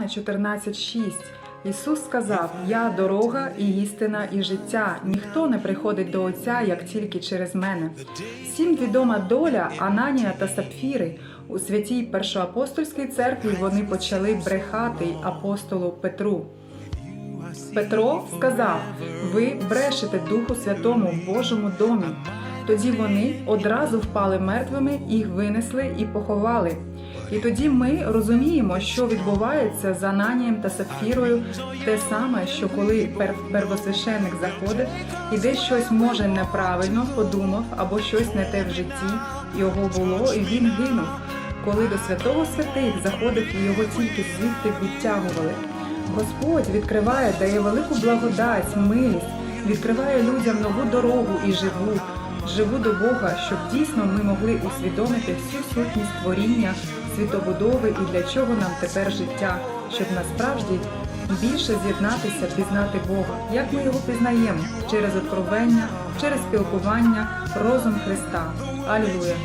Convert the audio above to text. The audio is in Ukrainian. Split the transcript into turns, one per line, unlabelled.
Іоанна 14,6 Ісус сказав: Я дорога і істина, і життя. Ніхто не приходить до Отця, як тільки через мене. Всім відома доля Ананія та Сапфіри. У святій першоапостольській церкві вони почали брехати апостолу Петру. Петро сказав: Ви брешете Духу Святому в Божому домі. Тоді вони одразу впали мертвими, їх винесли і поховали. І тоді ми розуміємо, що відбувається з Ананієм та Сапфірою, те саме, що коли пер- первосвященник заходить і десь щось може неправильно подумав або щось не те в житті, його було, і він гинув. Коли до святого святих заходив і його тільки звідти відтягували. Господь відкриває, дає велику благодать, милість, відкриває людям нову дорогу і живу, живу до Бога, щоб дійсно ми могли усвідомити всю сутність творіння, світобудови і для чого нам тепер життя, щоб насправді більше з'єднатися, пізнати Бога. Як ми його пізнаємо? Через откровення, через спілкування, розум Христа. Алілуя!